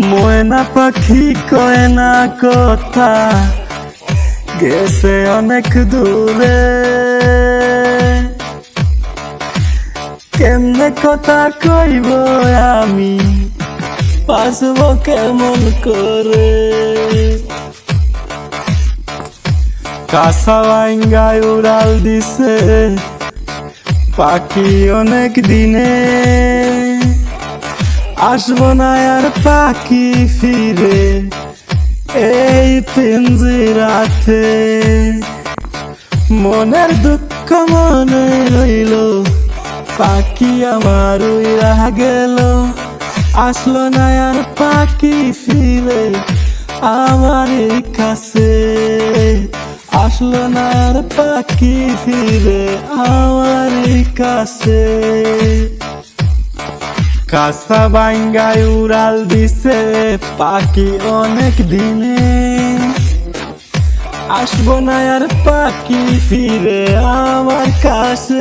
ময়না পাখি কয় না কথা, গেছে অনেক দূরে। কেমনে কথা কইব আমি পাসব কেমন করে? কাঁচা ভাঙ্গায় উড়াল দিছে পাখি অনেক দিনে। আসব না আর পাখি ফিরে, এই পিঞ্জিরাতে মনের দুঃখ মনে রইল, পাখি আমার উইরা গেল। আসলো না আর পাখি ফিরে আমার কাছে। আসলো না আর পাখি ফিরে আমার কাছে। কাঁচা বাঙ্গায় উড়াল দিছে পাখি অনেক দিনে। আসব না আর পাখি ফিরে আমার কাছে